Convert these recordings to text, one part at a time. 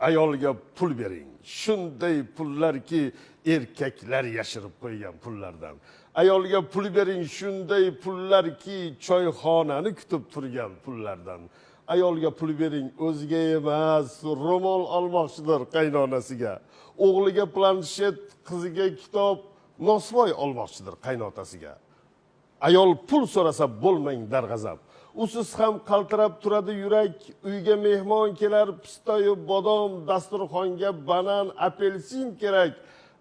ayolga pul bering shunday pullarki erkaklar yashirib qo'ygan pullardan. Ayolga pul bering shunday pullarki choyxonani kutib turgan pullardan. Ayolga pul bering o'ziga emas ro'mol olmoqchidir qaynonasiga. O'g'liga planshet qiziga kitob nosvoy olmoqchidir qaynotasiga. Ayol pul so'rasa bo'lmang darg'azab usiz ham qaltirab turadi yurak. Uyga mehmon kelar pistoyu bodom dasturxonga banan apelsin kerak.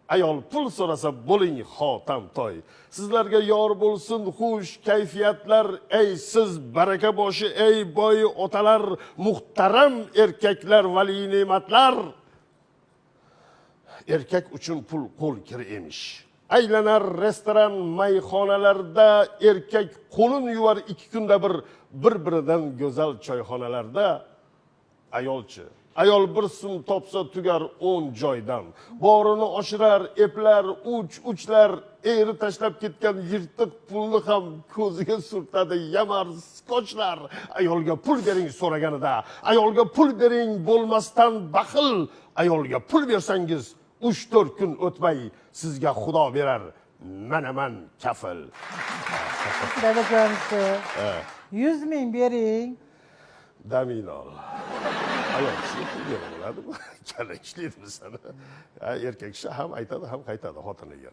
Ayol pul so'rasa bo'ling xotam toy. Sizlarga yor bo'lsin xush kayfiyatlar. Ey siz baraka boshi ey boy otalar muhtaram erkaklar vali ne'matlar. Erkak uchun pul qo'l kiri emish. Aylanar restoran mayxonalarda erkak qo'lin yuvar ikki kunda bir bir biridan go'zal choyxonalarda ayolchi. Ayol bir so'm topsa tugar o'n joydan. Borini oshirar eplar uch uchlar eri tashlab ketgan yirtiq pulni ham ko'ziga surtadi. Yamar skochlar ayolga pul bering so'raganida. Ayolga pul bering bo'lmasdan baxil ayolga pul bersangiz uch to'rt kun o'tmay sizga xudo berar manaman kafil dadajonisi yuz ming bering damingni ol. Ayol kishi pul bera bo'ladimi kala ishlaydimi sana Ha, erkak kishi ham aytadi ham qaytadi xotiniga